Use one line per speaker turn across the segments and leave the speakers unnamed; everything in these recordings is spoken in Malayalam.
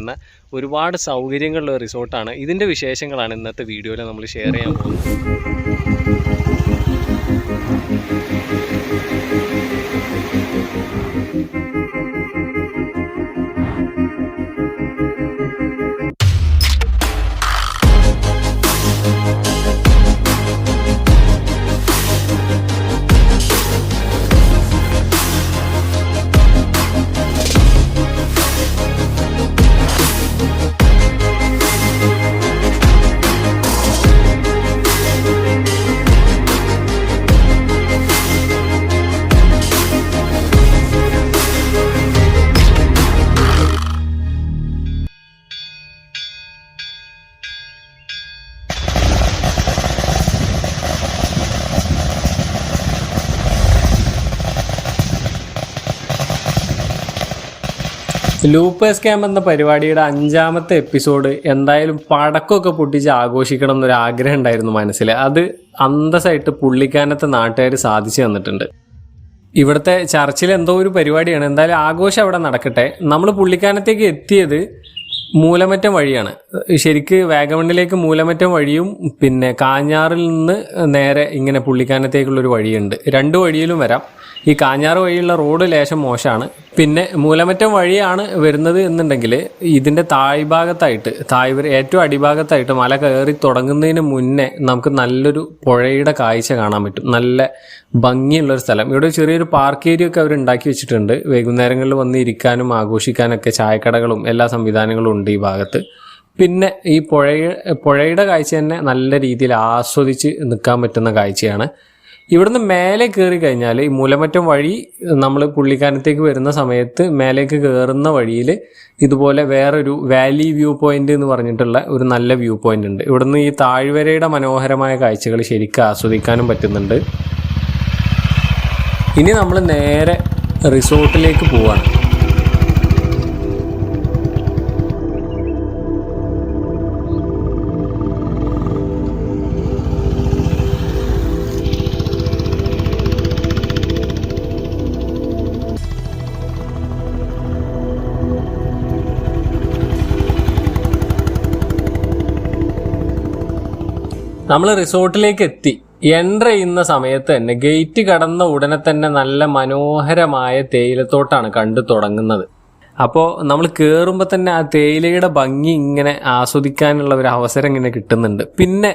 എന്ന ഒരുപാട് സൗകര്യങ്ങളുള്ള റിസോർട്ടാണ്. ഇതിന്റെ വിശേഷങ്ങളാണ് ഇന്നത്തെ വീഡിയോയിൽ നമ്മൾ ഷെയർ ചെയ്യാൻ പോകുന്നത്. ലൂപ്പേഴ്സ് ക്യാമ്പ് എന്ന പരിപാടിയുടെ അഞ്ചാമത്തെ എപ്പിസോഡ് എന്തായാലും പടക്കമൊക്കെ പൊട്ടിച്ച് ആഘോഷിക്കണം എന്നൊരു ആഗ്രഹം ഉണ്ടായിരുന്നു മനസ്സിൽ. അത് അന്തസ്സായിട്ട് പുള്ളിക്കാനത്തെ നാട്ടുകാർ സാധിച്ചു തന്നിട്ടുണ്ട്. ഇവിടുത്തെ ചർച്ചിൽ എന്തോ ഒരു പരിപാടിയാണ്. എന്തായാലും ആഘോഷം അവിടെ നടക്കട്ടെ. നമ്മൾ പുള്ളിക്കാനത്തേക്ക് എത്തിയത് മൂലമറ്റം വഴിയാണ്. ശരിക്ക് വാഗമണ്ണിലേക്ക് മൂലമറ്റം വഴിയും പിന്നെ കാഞ്ഞാറിൽ നിന്ന് നേരെ ഇങ്ങനെ പുള്ളിക്കാനത്തേക്കുള്ള ഒരു വഴിയുണ്ട്. രണ്ട് വഴിയിലും വരാം. ഈ കാഞ്ഞാറ് വഴിയുള്ള റോഡ് ലേശം മോശമാണ്. പിന്നെ മൂലമറ്റം വഴിയാണ് വരുന്നത് എന്നുണ്ടെങ്കിൽ ഇതിന്റെ താഴ്ഭാഗത്തായിട്ട് താഴ്വര ഏറ്റവും അടിഭാഗത്തായിട്ട് മല കയറി തുടങ്ങുന്നതിന് മുന്നേ നമുക്ക് നല്ലൊരു പുഴയുടെ കാഴ്ച കാണാൻ പറ്റും. നല്ല ഭംഗിയുള്ളൊരു സ്ഥലം. ഇവിടെ ചെറിയൊരു പാർക്ക് ഏരിയ ഒക്കെ അവർ ഉണ്ടാക്കി വെച്ചിട്ടുണ്ട്. വൈകുന്നേരങ്ങളിൽ വന്ന് ഇരിക്കാനും ആഘോഷിക്കാനൊക്കെ ചായക്കടകളും എല്ലാ സംവിധാനങ്ങളും ഉണ്ട് ഈ ഭാഗത്ത്. പിന്നെ ഈ പുഴ പുഴയുടെ കാഴ്ച തന്നെ നല്ല രീതിയിൽ ആസ്വദിച്ച് നിൽക്കാൻ പറ്റുന്ന കാഴ്ചയാണ്. ഇവിടുന്ന് മേലെ കയറി കഴിഞ്ഞാൽ ഈ മൂലമറ്റം വഴി നമ്മൾ പുള്ളിക്കാനത്തേക്ക് വരുന്ന സമയത്ത് മേലേക്ക് കയറുന്ന വഴിയിൽ ഇതുപോലെ വേറൊരു വാലി വ്യൂ പോയിന്റ് എന്ന് പറഞ്ഞിട്ടുള്ള ഒരു നല്ല വ്യൂ പോയിന്റ് ഉണ്ട്. ഇവിടുന്ന് ഈ താഴ്വരയുടെ മനോഹരമായ കാഴ്ചകൾ ശരിക്കും ആസ്വദിക്കാനും പറ്റുന്നുണ്ട്. ഇനി നമ്മൾ നേരെ റിസോർട്ടിലേക്ക് പോവാണ്. നമ്മൾ റിസോർട്ടിലേക്ക് എത്തി. എന്റർ ചെയ്യുന്ന സമയത്ത് തന്നെ ഗേറ്റ് കടന്ന ഉടനെ തന്നെ നല്ല മനോഹരമായ തേയിലത്തോട്ടാണ് കണ്ടു തുടങ്ങുന്നത്. അപ്പോൾ നമ്മൾ കയറുമ്പോൾ തന്നെ ആ തേയിലയുടെ ഭംഗി ഇങ്ങനെ ആസ്വദിക്കാനുള്ള ഒരു അവസരം ഇങ്ങനെ കിട്ടുന്നുണ്ട്. പിന്നെ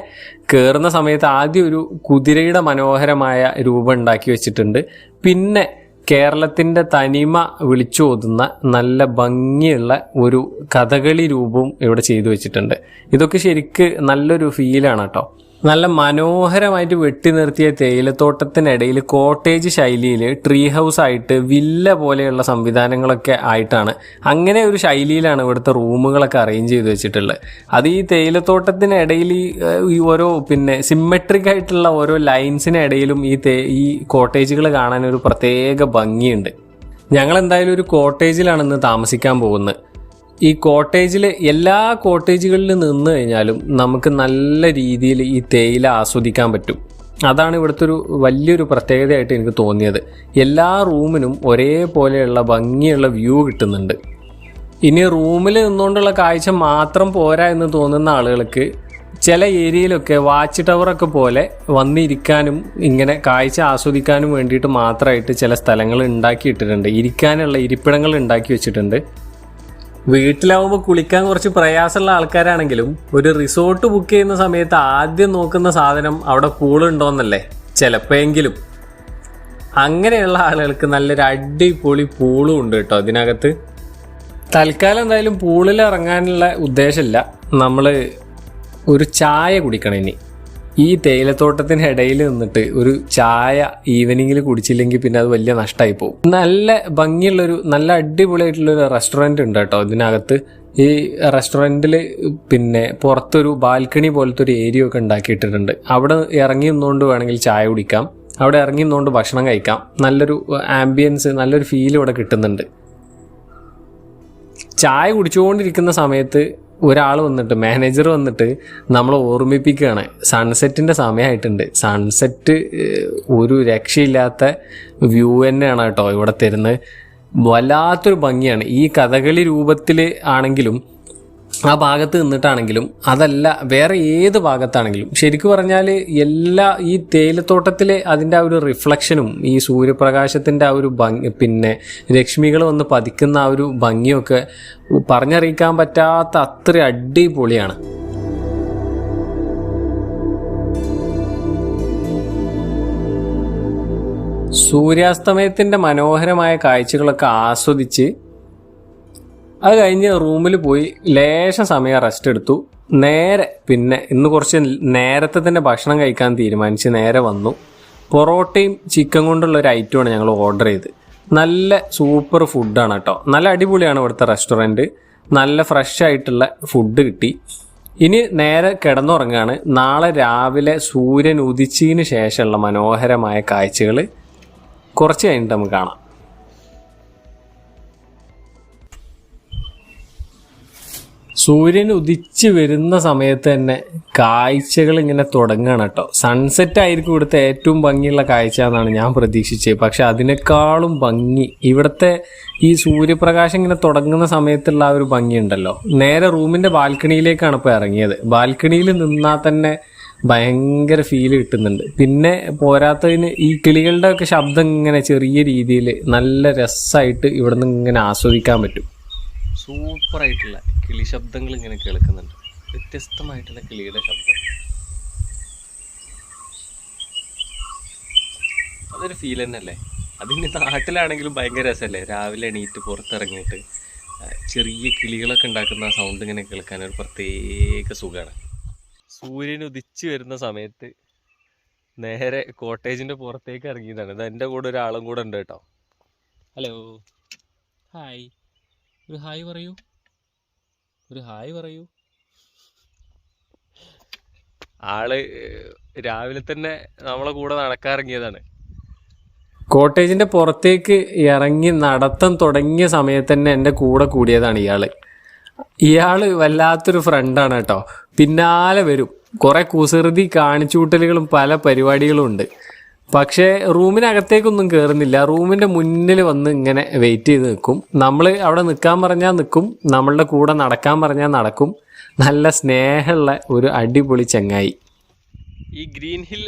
കയറുന്ന സമയത്ത് ആദ്യം ഒരു കുതിരയുടെ മനോഹരമായ രൂപം ഉണ്ടാക്കി വെച്ചിട്ടുണ്ട്. പിന്നെ കേരളത്തിന്റെ തനിമ വിളിച്ചോതുന്ന നല്ല ഭംഗിയുള്ള ഒരു കഥകളി രൂപവും ഇവിടെ ചെയ്തു വെച്ചിട്ടുണ്ട്. ഇതൊക്കെ ശരിക്ക് നല്ലൊരു ഫീലാണ് കേട്ടോ. നല്ല മനോഹരമായിട്ട് വെട്ടി നിർത്തിയ തേയിലത്തോട്ടത്തിനിടയിൽ കോട്ടേജ് ശൈലിയിൽ ട്രീ ഹൗസ് ആയിട്ട് വില്ല പോലെയുള്ള സംവിധാനങ്ങളൊക്കെ ആയിട്ടാണ് അങ്ങനെ ഒരു ശൈലിയിലാണ് ഇവിടുത്തെ റൂമുകളൊക്കെ അറേഞ്ച് ചെയ്ത് വെച്ചിട്ടുള്ളത്. അത് ഈ തേയിലത്തോട്ടത്തിനിടയിൽ ഈ ഓരോ പിന്നെ സിമ്മെട്രിക് ആയിട്ടുള്ള ഓരോ ലൈൻസിനിടയിലും ഈ തേ ഈ കോട്ടേജുകൾ കാണാൻ ഒരു പ്രത്യേക ഭംഗിയുണ്ട്. ഞങ്ങൾ എന്തായാലും ഒരു കോട്ടേജിലാണ് ഇന്ന് താമസിക്കാൻ പോകുന്നത്. ഈ കോട്ടേജിലെ എല്ലാ കോട്ടേജുകളിൽ നിന്ന് കഴിഞ്ഞാലും നമുക്ക് നല്ല രീതിയിൽ ഈ തേയില ആസ്വദിക്കാൻ പറ്റും. അതാണ് ഇവിടുത്തെ ഒരു വലിയൊരു പ്രത്യേകതയായിട്ട് എനിക്ക് തോന്നിയത്. എല്ലാ റൂമിനും ഒരേപോലെയുള്ള ഭംഗിയുള്ള വ്യൂ കിട്ടുന്നുണ്ട്. ഇനി റൂമിൽ നിന്നുകൊണ്ടുള്ള കാഴ്ച മാത്രം പോരാ എന്ന് തോന്നുന്ന ആളുകൾക്ക് ചില ഏരിയയിലൊക്കെ വാച്ച് ടവറൊക്കെ പോലെ വന്നിരിക്കാനും ഇങ്ങനെ കാഴ്ച ആസ്വദിക്കാനും വേണ്ടിയിട്ട് മാത്രമായിട്ട് ചില സ്ഥലങ്ങൾ ഉണ്ടാക്കിയിട്ടിട്ടുണ്ട്. ഇരിക്കാനുള്ള ഇരിപ്പിടങ്ങൾ ഉണ്ടാക്കി വെച്ചിട്ടുണ്ട്. വീട്ടിലാവുമ്പോൾ കുളിക്കാൻ കുറച്ച് പ്രയാസമുള്ള ആൾക്കാരാണെങ്കിലും ഒരു റിസോർട്ട് ബുക്ക് ചെയ്യുന്ന സമയത്ത് ആദ്യം നോക്കുന്ന സാധനം അവിടെ പൂളുണ്ടോന്നല്ലേ ചിലപ്പോഴെങ്കിലും അങ്ങനെയുള്ള ആളുകൾക്ക് നല്ലൊരു അടിപൊളി പൂളും ഉണ്ട് കേട്ടോ അതിനകത്ത്. തൽക്കാലം എന്തായാലും പൂളിൽ ഇറങ്ങാനുള്ള ഉദ്ദേശമില്ല. നമ്മൾ ഒരു ചായ കുടിക്കണം ഇനി. ഈ തേയിലത്തോട്ടത്തിനിടയിൽ നിന്നിട്ട് ഒരു ചായ ഈവനിങ്ങിൽ കുടിച്ചില്ലെങ്കിൽ പിന്നെ അത് വലിയ നഷ്ടമായി പോകും. നല്ല ഭംഗിയുള്ളൊരു നല്ല അടിപൊളിയായിട്ടുള്ളൊരു റെസ്റ്റോറന്റ് ഉണ്ട് കേട്ടോ ഇതിനകത്ത്. ഈ റെസ്റ്റോറന്റിൽ പിന്നെ പുറത്തൊരു ബാൽക്കണി പോലത്തെ ഒരു ഏരിയ ഒക്കെ ഉണ്ടാക്കിയിട്ടിട്ടുണ്ട്. അവിടെ ഇറങ്ങി നിന്നുകൊണ്ട് വേണമെങ്കിൽ ചായ കുടിക്കാം. അവിടെ ഇറങ്ങി നിന്നുകൊണ്ട് ഭക്ഷണം കഴിക്കാം. നല്ലൊരു ആംബിയൻസ് നല്ലൊരു ഫീൽ ഇവിടെ കിട്ടുന്നുണ്ട്. ചായ കുടിച്ചുകൊണ്ടിരിക്കുന്ന സമയത്ത് ഒരാൾ വന്നിട്ട് മാനേജർ വന്നിട്ട് നമ്മളെ ഓർമ്മിപ്പിക്കുകയാണ്. സൺസെറ്റിന്റെ സമയമായിട്ടുണ്ട് സൺസെറ്റ് ഒരു രക്ഷയില്ലാത്ത വ്യൂ തന്നെയാണ് കേട്ടോ ഇവിടെ തരുന്നത്. വല്ലാത്തൊരു ഭംഗിയാണ്. ഈ കഥകളി രൂപത്തിൽ ആണെങ്കിലും ആ ഭാഗത്ത് നിന്നിട്ടാണെങ്കിലും അതല്ല വേറെ ഏത് ഭാഗത്താണെങ്കിലും. ശരിക്കും പറഞ്ഞാൽ എല്ലാ ഈ തേയിലത്തോട്ടത്തിലെ അതിന്റെ ആ ഒരു റിഫ്ലക്ഷനും ഈ സൂര്യപ്രകാശത്തിന്റെ ആ ഒരു ഭംഗി പിന്നെ രശ്മികൾ വന്ന് പതിക്കുന്ന ആ ഒരു ഭംഗിയൊക്കെ പറഞ്ഞറിയിക്കാൻ പറ്റാത്ത അത്ര അടിപൊളിയാണ്. സൂര്യാസ്തമയത്തിന്റെ മനോഹരമായ കാഴ്ചകളൊക്കെ ആസ്വദിച്ച് അത് കഴിഞ്ഞ് റൂമിൽ പോയി ലേശം സമയം റെസ്റ്റ് എടുത്തു. നേരെ പിന്നെ ഇന്ന് കുറച്ച് നേരത്തെ തന്നെ ഭക്ഷണം കഴിക്കാൻ തീരുമാനിച്ച് നേരെ വന്നു. പൊറോട്ടയും ചിക്കൻ കൊണ്ടുള്ള ഒരു ഐറ്റമാണ് ഞങ്ങൾ ഓർഡർ ചെയ്ത്. നല്ല സൂപ്പർ ഫുഡാണ് കേട്ടോ നല്ല അടിപൊളിയാണ് ഇവിടുത്തെ റെസ്റ്റോറന്റ് നല്ല ഫ്രഷ് ആയിട്ടുള്ള ഫുഡ് കിട്ടി. ഇനി നേരെ കിടന്നുറങ്ങാണ്. നാളെ രാവിലെ സൂര്യൻ ഉദിച്ചതിന് ശേഷമുള്ള മനോഹരമായ കാഴ്ചകൾ കുറച്ച് കഴിഞ്ഞിട്ട് നമുക്ക് കാണാം. സൂര്യൻ ഉദിച്ച് വരുന്ന സമയത്ത് തന്നെ കാഴ്ചകൾ ഇങ്ങനെ തുടങ്ങുകയാണ് കേട്ടോ. സൺസെറ്റ് ആയിരിക്കും ഇവിടുത്തെ ഏറ്റവും ഭംഗിയുള്ള കാഴ്ച എന്നാണ് ഞാൻ പ്രതീക്ഷിച്ചത്. പക്ഷെ അതിനേക്കാളും ഭംഗി ഇവിടുത്തെ ഈ സൂര്യപ്രകാശം ഇങ്ങനെ തുടങ്ങുന്ന സമയത്തുള്ള ആ ഒരു ഭംഗി ഉണ്ടല്ലോ. നേരെ റൂമിന്റെ ബാൽക്കണിയിലേക്കാണ് ഇപ്പോൾ ഇറങ്ങിയത്. ബാൽക്കണിയിൽ നിന്നാൽ തന്നെ ഭയങ്കര ഫീൽ കിട്ടുന്നുണ്ട്. പിന്നെ പോരാത്തതിന് ഈ കിളികളുടെ ഒക്കെ ശബ്ദം ഇങ്ങനെ ചെറിയ രീതിയിൽ നല്ല രസമായിട്ട് ഇവിടെ നിന്ന് ഇങ്ങനെ ആസ്വദിക്കാൻ പറ്റും. സൂപ്പറായിട്ടുള്ള കിളി ശബ്ദങ്ങൾ ഇങ്ങനെ കേൾക്കുന്നുണ്ട്. വ്യത്യസ്തമായിട്ടുള്ള കിളിയുടെ ശബ്ദം. അതൊരു ഫീൽ തന്നെയല്ലേ? അതിന് നാട്ടിലാണെങ്കിലും ഭയങ്കര രസമല്ലേ? രാവിലെ എണീറ്റ് പുറത്തിറങ്ങിയിട്ട് ചെറിയ കിളികളൊക്കെ ഉണ്ടാക്കുന്ന സൗണ്ട് ഇങ്ങനെ കേൾക്കാൻ ഒരു പ്രത്യേക സുഖമാണ്. സൂര്യൻ ഉദിച്ചു വരുന്ന സമയത്ത് നേരെ കോട്ടേജിന്റെ പുറത്തേക്ക് ഇറങ്ങിയതാണ്. ഇത് എന്റെ കൂടെ ഒരാളും കൂടെ ഉണ്ട് കേട്ടോ. ഹലോ ഹായ് ഒരു ഹായ് പറയൂ. ഒരു ഹായ് പറയൂ. ആൾ രാവിലെ തന്നെ നമ്മളെ കൂടെ നടക്കാറിറങ്ങിയതാണ് കോട്ടേജിന്റെ പുറത്തേക്ക് ഇറങ്ങി നടത്തം തുടങ്ങിയ സമയത്ത് തന്നെ എന്റെ കൂടെ കൂടിയതാണ് ഇയാൾ. ഇയാൾ വല്ലാത്തൊരു ഫ്രണ്ടാണ് കേട്ടോ. പിന്നാലെ വരും. കുറെ കുസൃതി കാണിച്ചുകൂട്ടലുകളും പല പരിപാടികളും ഉണ്ട്. പക്ഷേ റൂമിനകത്തേക്കൊന്നും കയറുന്നില്ല റൂമിന്റെ മുന്നിൽ വന്ന് ഇങ്ങനെ വെയിറ്റ് ചെയ്ത് നിൽക്കും. നമ്മൾ അവിടെ നിൽക്കാൻ പറഞ്ഞാൽ നിൽക്കും. നമ്മളുടെ കൂടെ നടക്കാൻ പറഞ്ഞാൽ നടക്കും. നല്ല സ്നേഹമുള്ള ഒരു അടിപൊളി ചങ്ങായി. ഈ ഗ്രീൻ ഹിൽ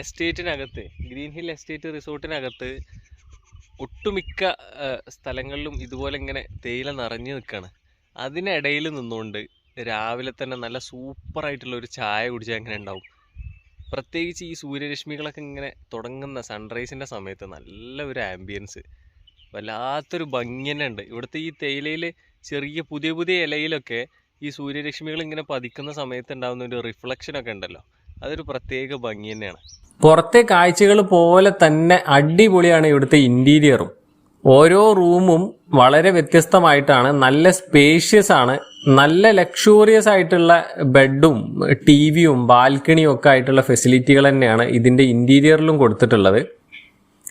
എസ്റ്റേറ്റിനകത്ത് ഗ്രീൻ ഹിൽ എസ്റ്റേറ്റ് റിസോർട്ടിനകത്ത് ഒട്ടുമിക്ക സ്ഥലങ്ങളിലും ഇതുപോലെ ഇങ്ങനെ തേയില നിറഞ്ഞു നിൽക്കുകയാണ് അതിനിടയിൽ നിന്നുകൊണ്ട് രാവിലെ തന്നെ നല്ല സൂപ്പറായിട്ടുള്ള ഒരു ചായ കുടിച്ചാൽ അങ്ങനെ ഉണ്ടാവും? പ്രത്യേകിച്ച് ഈ സൂര്യരശ്മികളൊക്കെ ഇങ്ങനെ തുടങ്ങുന്ന സൺറൈസിന്റെ സമയത്ത് നല്ല ഒരു ആംബിയൻസ് വല്ലാത്തൊരു ഭംഗി തന്നെ ഉണ്ട്. ഇവിടുത്തെ ഈ തേയിലയിൽ ചെറിയ പുതിയ പുതിയ ഇലയിലൊക്കെ ഈ സൂര്യരശ്മികൾ ഇങ്ങനെ പതിക്കുന്ന സമയത്ത് ഉണ്ടാകുന്ന ഒരു റിഫ്ലക്ഷൻ ഒക്കെ ഉണ്ടല്ലോ. അതൊരു പ്രത്യേക ഭംഗി തന്നെയാണ്. പുറത്തെ കാഴ്ചകൾ പോലെ തന്നെ അടിപൊളിയാണ് ഇവിടുത്തെ ഇന്റീരിയറും ഓരോ റൂമും വളരെ വ്യത്യസ്തമായിട്ടാണ് നല്ല സ്പേഷ്യസ് ആണ്. നല്ല ലക്ഷൂറിയസ് ആയിട്ടുള്ള ബെഡും ടി വിയും ബാൽക്കണിയും ഒക്കെ ആയിട്ടുള്ള ഫെസിലിറ്റികൾ തന്നെയാണ് ഇതിന്റെ ഇന്റീരിയറിലും കൊടുത്തിട്ടുള്ളത്.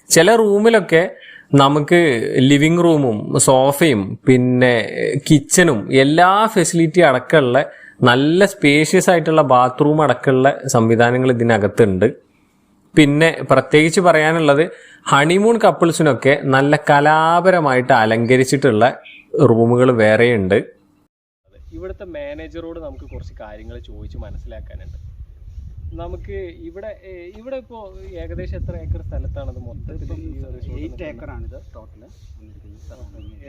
ചില റൂമിലൊക്കെ നമുക്ക് ലിവിങ് റൂമും സോഫയും പിന്നെ കിച്ചണും എല്ലാ ഫെസിലിറ്റി അടക്കമുള്ള നല്ല സ്പേഷ്യസ് ആയിട്ടുള്ള ബാത്റൂം അടക്കമുള്ള സംവിധാനങ്ങൾ ഇതിനകത്തുണ്ട്. പിന്നെ പ്രത്യേകിച്ച് പറയാനുള്ളത് ഹണിമൂൺ കപ്പിൾസിനൊക്കെ നല്ല കലാപരമായിട്ട് അലങ്കരിച്ചിട്ടുള്ള റൂമുകൾ വേറെയുണ്ട്. ഇവിടുത്തെ മാനേജറോട് നമുക്ക് കുറച്ച് കാര്യങ്ങൾ ചോദിച്ച് മനസ്സിലാക്കാനുണ്ട്. നമുക്ക് ഇവിടെ ഇവിടെ ഇപ്പോ ഏകദേശം എത്ര ഏക്കർ സ്ഥലത്താണത് മൊത്തത്തിൽ
എയ്റ്റ് ടോട്ടൽ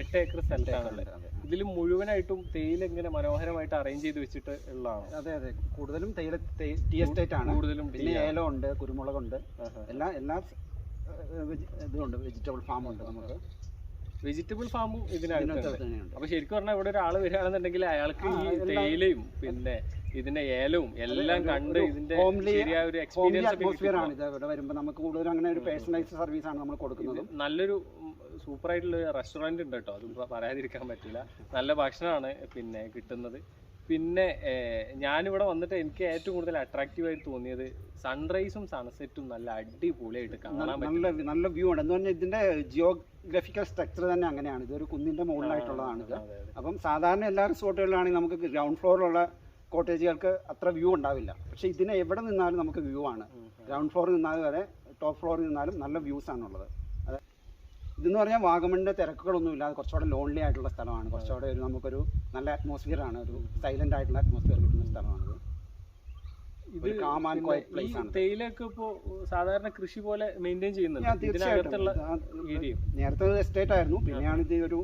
എട്ട് ഏക്കർ സ്ഥലത്താണുള്ളത് ഇതിൽ മുഴുവനായിട്ടും തേയില ഇങ്ങനെ മനോഹരമായിട്ട് അറേഞ്ച് ചെയ്ത് വെച്ചിട്ട് ഉള്ളതാണ്?
അതെ അതെ. കൂടുതലും തേയില ടീ എസ്റ്റേറ്റ് ആണ്.
കൂടുതലും
പിന്നെ ഏലം ഉണ്ട് കുരുമുളകുണ്ട്. എല്ലാ എല്ലാ ഇതുണ്ട് വെജിറ്റബിൾ ഫാം ഉണ്ട് നമുക്ക്.
വെജിറ്റബിൾ ഫാമും
ഇതിനകത്ത്
അപ്പൊ ശരിക്കും പറഞ്ഞാൽ ഇവിടെ ഒരാൾ വരികയാണെന്നുണ്ടെങ്കിൽ അയാൾക്ക് ഈ തേയിലയും പിന്നെ ഇതിന്റെ ഏലവും എല്ലാം കണ്ട് ഇതിന്റെ ശരിയായ ഒരു എക്സ്പീരിയൻസ്
ആണ് ഇത് ഇവിടെ വരുമ്പോൾ നമുക്ക് കൂടുതലും അങ്ങനെ ഒരു പേഴ്സണലൈസ്ഡ് സർവീസ് ആണ് നമ്മൾ കൊടുക്കുന്നത്.
നല്ലൊരു സൂപ്പർ ആയിട്ടുള്ള റെസ്റ്റോറന്റ് ഉണ്ട് കേട്ടോ. അത് പറയാതിരിക്കാൻ പറ്റില്ല. നല്ല ഭക്ഷണമാണ് പിന്നെ കിട്ടുന്നത്. പിന്നെ ഞാനിവിടെ വന്നിട്ട് എനിക്ക് ഏറ്റവും കൂടുതൽ അട്രാക്റ്റീവ് ആയിട്ട് തോന്നിയത് സൺറൈസും സൺസെറ്റും നല്ല അടിപൊളിയായിട്ട് കാണാൻ പറ്റും
നല്ല നല്ല വ്യൂ ആണ്. എന്ന് പറഞ്ഞാൽ ഇതിന്റെ ജിയോഗ്രഫിക്കൽ സ്ട്രക്ചർ തന്നെ അങ്ങനെയാണ്. ഇതൊരു കുന്നിന്റെ മുകളിലായിട്ടുള്ളതാണ് ഇത്. അപ്പം സാധാരണ എല്ലാ റിസോർട്ടുകളിലാണെങ്കിൽ നമുക്ക് ഗ്രൗണ്ട് ഫ്ലോറിലുള്ള കോട്ടേജുകൾക്ക് അത്ര വ്യൂ ഉണ്ടാവില്ല. പക്ഷെ ഇതിന് എവിടെ നിന്നാലും നമുക്ക് വ്യൂ ആണ്. ഗ്രൗണ്ട് ഫ്ലോറിൽ നിന്നാലും വരെ ടോപ്പ് ഫ്ലോറിൽ നിന്നാലും നല്ല വ്യൂസ് ആണുള്ളത് അതെ. ഇതെന്ന് പറഞ്ഞാൽ വാഗമണിന്റെ തിരക്കുകളൊന്നും ഇല്ലാതെ കുറച്ചുകൂടെ ലോൺലി ആയിട്ടുള്ള സ്ഥലമാണ്. കുറച്ചുകൂടെ ഒരു നമുക്കൊരു നല്ല അറ്റ്മോസ്ഫിയർ ആണ്. ഒരു സൈലന്റ് ആയിട്ടുള്ള അറ്റ്മോസ്ഫിയർ കിട്ടുന്ന സ്ഥലമാണിത്
ഇത്
ഒരു calm and
പിന്നെ
quiet
ഈ
place ആണ്.
തേയിലൊക്കെ ഇപ്പോ സാധാരണ കൃഷി പോലെ
മെയിന്റെയിൻ
ചെയ്യുന്നുണ്ട്. ഇതിനകത്തുള്ള ഏരിയയും.
നേരത്തെ എസ്റ്റേറ്റ് ആയിരുന്നു. പിന്നെയാണ് ഇത് ഒരു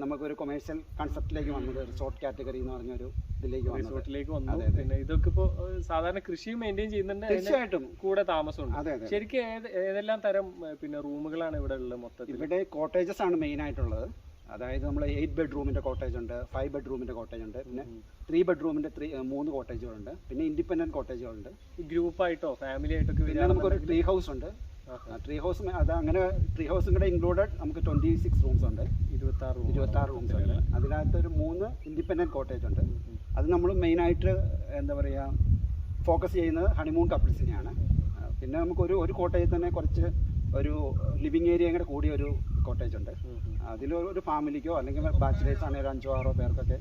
നമുക്കൊരു കൊമേഴ്ഷ്യൽ കൺസെപ്റ്റിലേക്ക് വന്നത്. റിസോർട്ട് കാറ്റഗറി എന്ന് പറഞ്ഞൊരു ഇതിലേക്ക് വന്നത്.
റിസോർട്ടിലേക്ക് വന്നു. പിന്നെ ഇതൊക്കെ ഇപ്പോ സാധാരണ കൃഷിയും മെയിന്റെയിൻ ചെയ്യുന്നുണ്ട്.
തീർച്ചയായിട്ടും.
കൂടെ താമസമുണ്ട്. ശരിക്കും ഏത് ഏതെല്ലാം തരം പിന്നെ റൂമുകളാണ് ഇവിടെ ഉള്ളത് മൊത്തത്തിൽ
ഇവിടെ കോട്ടേജസ് ആണ് മെയിൻ ആയിട്ടുള്ളത്. അതായത് നമ്മൾ എയ്റ്റ് ബെഡ്റൂമിന്റെ കോട്ടേജ് ഉണ്ട് ഫൈവ് ബെഡ്റൂമിന്റെ കോട്ടേജ് ഉണ്ട് പിന്നെ ത്രീ ബെഡ്റൂമിന്റെ ത്രീ മൂന്ന് കോട്ടേജുകളുണ്ട് പിന്നെ ഇൻഡിപെൻഡന്റ് കോട്ടേജുകളുണ്ട്
ഗ്രൂപ്പായിട്ടോ ഫാമിലി ആയിട്ടൊക്കെ
പിന്നെ നമുക്കൊരു ട്രീ ഹൗസ് ഉണ്ട്. ട്രീ ഹൗസ് അത് അങ്ങനെ ട്രീ ഹൗസും കൂടെ ഇൻക്ലൂഡഡ് നമുക്ക് ട്വന്റി സിക്സ് റൂംസ് ഉണ്ട്.
ഇരുപത്തി ആറ് റൂം
ഇരുപത്തി ആറ് റൂംസ് ഉണ്ട്. അതിനകത്ത് ഒരു മൂന്ന് ഇൻഡിപെൻഡന്റ് കോട്ടേജ് ഉണ്ട്. അത് നമ്മൾ മെയിനായിട്ട് എന്താ പറയുക ഫോക്കസ് ചെയ്യുന്നത് ഹണിമൂൺ കപ്പിൾസിനെയാണ് പിന്നെ നമുക്കൊരു ഒരു കോട്ടയിൽ കോട്ടേജിൽ തന്നെ കുറച്ച് ഒരു ലിവിങ് ഏരിയയും കൂടെ കൂടിയ ഒരു കോട്ടേജ് ഉണ്ട്. അതിൽ ഒരു ഫാമിലിക്കോ അല്ലെങ്കിൽ ബാച്ചിലേഴ്സ് ആണെങ്കിൽ ഒരു അഞ്ചോ ആറോ പേർക്കൊക്കെ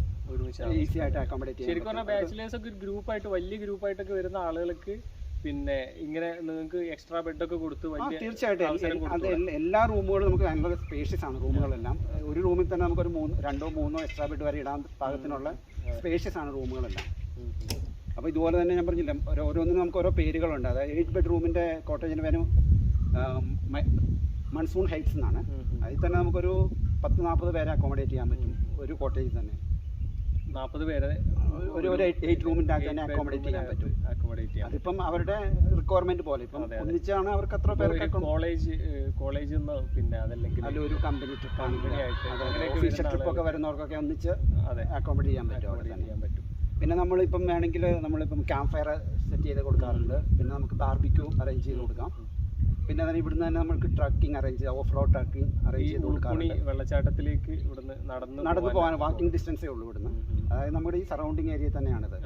ഈസി ആയിട്ട് അക്കോമഡേറ്റ്
ശരിക്കും പറഞ്ഞാൽ ബാച്ചിലേഴ്സ് ഒക്കെ ഗ്രൂപ്പായിട്ട് വലിയ ഗ്രൂപ്പ് ആയിട്ടൊക്കെ വരുന്ന ആളുകൾക്ക് പിന്നെ ഇങ്ങനെ നിങ്ങൾക്ക് എക്സ്ട്രാ ബെഡൊക്കെ കൊടുത്ത്
ആ
വലിയ
തീർച്ചയായിട്ടും. അത് എല്ലാ റൂമുകളും നമുക്ക് ഭയങ്കര സ്പേഷ്യസ് ആണ് റൂമുകളെല്ലാം. ഒരു റൂമിൽ തന്നെ നമുക്ക് ഒരു മൂന്ന് രണ്ടോ മൂന്നോ എക്സ്ട്രാ ബെഡ് വരെ ഇടാൻ പാകത്തിനുള്ള സ്പേഷ്യസ് ആണ് റൂമുകളെല്ലാം. അപ്പോൾ ഇതുപോലെ തന്നെ ഞാൻ പറഞ്ഞില്ല ഓരോ- ഓരോന്നിനും നമുക്ക് ഓരോ പേരുകളുണ്ട്. അതായത് എയ്റ്റ് ബെഡ്റൂമിന്റെ കോട്ടേജിന് പേരും മൺസൂൺ ഹൈറ്റ്സ് എന്നാണ്. അതിൽ തന്നെ നമുക്കൊരു പത്ത് നാൽപ്പത് പേരെ അക്കോമഡേറ്റ് ചെയ്യാൻ പറ്റും. ഒരു കോട്ടേജിൽ തന്നെ.
നാൽപ്പത് പേരെ
ഒരു ഒരു എയ്റ്റ് റൂമിന്റെ അകത്ത് തന്നെ അക്കോമഡേറ്റ് ചെയ്യാൻ പറ്റും.
അക്കോമഡേറ്റ് ചെയ്യാം
അതിപ്പം അവരുടെ റിക്വയർമെന്റ് പോലെ. ഇപ്പം. ഒന്നിച്ചാണ് അവർക്ക് അത്ര പേർക്ക്
കോളേജ് കോളേജിൽ നിന്ന് പിന്നെ അതല്ലെങ്കിൽ
അല്ല ഒരു കമ്പനി ട്രിപ്പ്
Company ട്രിപ്പൊക്കെ
ഓഫീഷ്യൽ വരുന്നവർക്കൊക്കെ ഒന്നിച്ച്
അതെ.
അക്കോമഡേറ്റ് ചെയ്യാൻ പറ്റും അവിടെ തന്നെ.
ചെയ്യാൻ പറ്റും.
പിന്നെ നമ്മളിപ്പം വേണമെങ്കിൽ നമ്മളിപ്പം ക്യാമ്പ് ഫയർ സെറ്റ് ചെയ്ത് കൊടുക്കാറുണ്ട്. പിന്നെ നമുക്ക് ബാർബിക്യൂ അറേഞ്ച് ചെയ്ത് കൊടുക്കാം. പിന്നെ അതിന് ഇവിടുന്ന് തന്നെ നമുക്ക് trekking arrange off road trekking arrange ചെയ്ത് കൊടുക്കാറുണ്ട്
വെള്ളച്ചാട്ടത്തിലേക്ക് ഇവിടുന്ന് നടന്ന്
നടന്നു
പോകാൻ
വാക്കിംഗ് ഡിസ്റ്റൻസേ ഉള്ളൂ ഇവിടുന്ന്. അതായത് നമ്മുടെ ഈ സറൗണ്ടിങ് ഏരിയ തന്നെയാണിത്.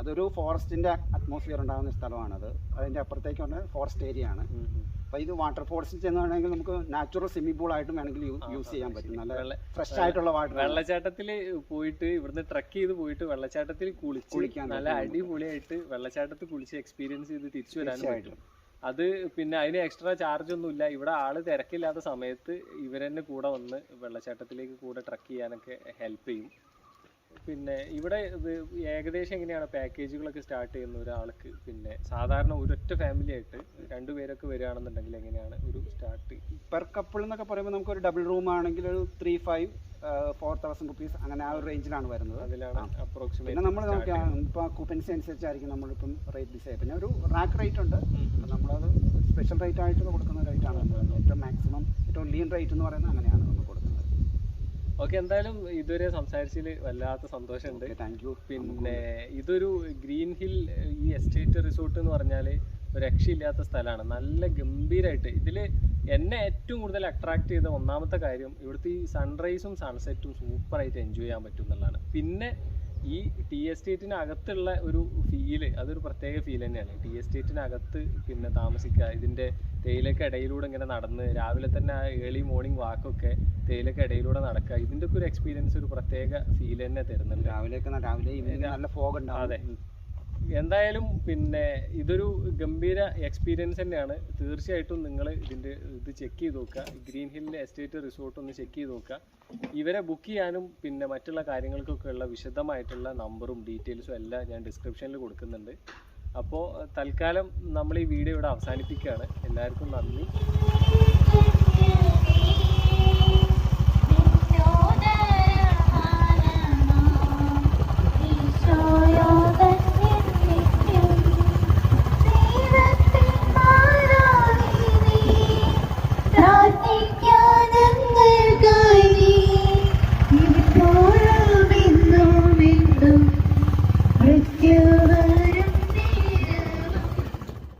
അതൊരു ഫോറസ്റ്റിന്റെ അറ്റ്മോസ്ഫിയർ ഉണ്ടാകുന്ന സ്ഥലമാണത്. അതിന്റെ അപ്പുറത്തേക്ക് പറഞ്ഞാൽ ഫോറസ്റ്റ് ഏരിയ ആണ്.
ഉം, ഉം.
അപ്പൊ ഇത് വാട്ടർ ഫോൾസിൽ ചെന്നാണെങ്കിൽ നമുക്ക് നാച്ചുറൽ സ്വിമ്മിംഗ് പൂൾ ആയിട്ടും വേണമെങ്കിൽ യൂസ് ചെയ്യാൻ പറ്റും. നല്ല ഫ്രഷ് ആയിട്ടുള്ള വാട്ടർ
വെള്ളച്ചാട്ടത്തിൽ പോയിട്ട് ഇവിടുന്ന് ട്രക്ക് ചെയ്ത് പോയിട്ട് വെള്ളച്ചാട്ടത്തിൽ കുളിച്ച്
കുളിക്കാൻ
നല്ല അടിപൊളിയായിട്ട് വെള്ളച്ചാട്ടത്തിൽ കുളിച്ച് എക്സ്പീരിയൻസ് ചെയ്ത് തിരിച്ചു വരാനും പറ്റും. അത് പിന്നെ അതിന് എക്സ്ട്രാ ചാർജ് ഒന്നും ഇല്ല. ഇവിടെ ആൾ തിരക്കില്ലാത്ത സമയത്ത് ഇവരെന്നെ കൂടെ വന്ന് വെള്ളച്ചാട്ടത്തിലേക്ക് കൂടെ ട്രക്ക് ചെയ്യാനൊക്കെ ഹെൽപ്പ് ചെയ്യും. പിന്നെ ഇവിടെ ഇത് ഏകദേശം എങ്ങനെയാണ് പാക്കേജുകളൊക്കെ സ്റ്റാർട്ട് ചെയ്യുന്ന ഒരാൾക്ക് പിന്നെ സാധാരണ ഒരൊറ്റ ഫാമിലി ആയിട്ട് രണ്ടുപേരൊക്കെ വരികയാണെന്നുണ്ടെങ്കിൽ എങ്ങനെയാണ് ഒരു സ്റ്റാർട്ട്
പെർ കപ്പിൾ എന്നൊക്കെ പറയുമ്പോൾ നമുക്ക് ഒരു ഡബിൾ റൂം ആണെങ്കിൽ ഒരു three five four thousand rupees അങ്ങനെ ആ ഒരു റേഞ്ചിലാണ് വരുന്നത്.
അതിലാണ്
പിന്നെ
അപ്രോക്സിമേറ്റ്
നമ്മൾ നോക്കിയാ ഇപ്പോൾ കൂപ്പൻസി അനുസരിച്ചായിരിക്കും നമ്മളിപ്പം റേറ്റ് ഡിസൈഡ് പിന്നെ ഒരു റാക്ക് റേറ്റ് ഉണ്ട്. അപ്പം നമ്മളത് സ്പെഷ്യൽ റേറ്റ് ആയിട്ട് കൊടുക്കുന്ന റേറ്റാണ് ഏറ്റവും മാക്സിമം ഏറ്റവും ലീൻ റേറ്റ് എന്ന് പറയുന്നത് അങ്ങനെയാണ് കൊടുക്കുന്നത്
ഓക്കെ എന്തായാലും ഇതുവരെ സംസാരിച്ചതിൽ വല്ലാത്ത സന്തോഷമുണ്ട്.
താങ്ക് യു
പിന്നെ ഇതൊരു ഗ്രീൻ ഹിൽ ഈ എസ്റ്റേറ്റ് റിസോർട്ട് എന്ന് പറഞ്ഞാൽ ഒരു രക്ഷയില്ലാത്ത സ്ഥലമാണ്. നല്ല ഗംഭീരമായിട്ട് ഇതിൽ എന്നെ ഏറ്റവും കൂടുതൽ അട്രാക്ട് ചെയ്ത ഒന്നാമത്തെ കാര്യം ഇവിടുത്തെ ഈ സൺറൈസും സൺസെറ്റും സൂപ്പറായിട്ട് എൻജോയ് ചെയ്യാൻ പറ്റും എന്നുള്ളതാണ്. പിന്നെ ഈ ടി എസ്റ്റേറ്റിനകത്തുള്ള ഒരു ഫീൽ അതൊരു പ്രത്യേക ഫീൽ തന്നെയാണ്. ടി എസ്റ്റേറ്റിനകത്ത് പിന്നെ താമസിക്കുക ഇതിന്റെ തേയിലൊക്കെ ഇടയിലൂടെ ഇങ്ങനെ നടന്ന് രാവിലെ തന്നെ ആ ഏർലി മോർണിംഗ് വാക്കൊക്കെ തേയിലൊക്കെ ഇടയിലൂടെ നടക്കുക ഇതിന്റെ ഒക്കെ ഒരു എക്സ്പീരിയൻസ് ഒരു പ്രത്യേക ഫീൽ തന്നെ തരുന്നുണ്ട്.
രാവിലെയൊക്കെ രാവിലെ ഈവനിങ് നല്ല ഫോഗ് ഉണ്ടാവും.
അതെ. എന്തായാലും പിന്നെ ഇതൊരു ഗംഭീര എക്സ്പീരിയൻസ് തന്നെയാണ്. തീർച്ചയായിട്ടും നിങ്ങൾ ഇതിന്റെ ഇത് ചെക്ക് ചെയ്ത് നോക്കുക. ഗ്രീൻ ഹില്ലിലെ എസ്റ്റേറ്റ് റിസോർട്ട് ഒന്ന് ചെക്ക് ചെയ്ത് നോക്കുക. ഇവരെ ബുക്ക് ചെയ്യാനും പിന്നെ മറ്റുള്ള കാര്യങ്ങൾക്കൊക്കെ ഉള്ള വിശദമായിട്ടുള്ള നമ്പറും ഡീറ്റെയിൽസും എല്ലാം ഞാൻ ഡിസ്ക്രിപ്ഷനിൽ കൊടുക്കുന്നുണ്ട്. അപ്പോൾ തൽക്കാലം നമ്മൾ ഈ വീഡിയോ ഇവിടെ അവസാനിപ്പിക്കുകയാണ്. എല്ലാവർക്കും നന്ദി.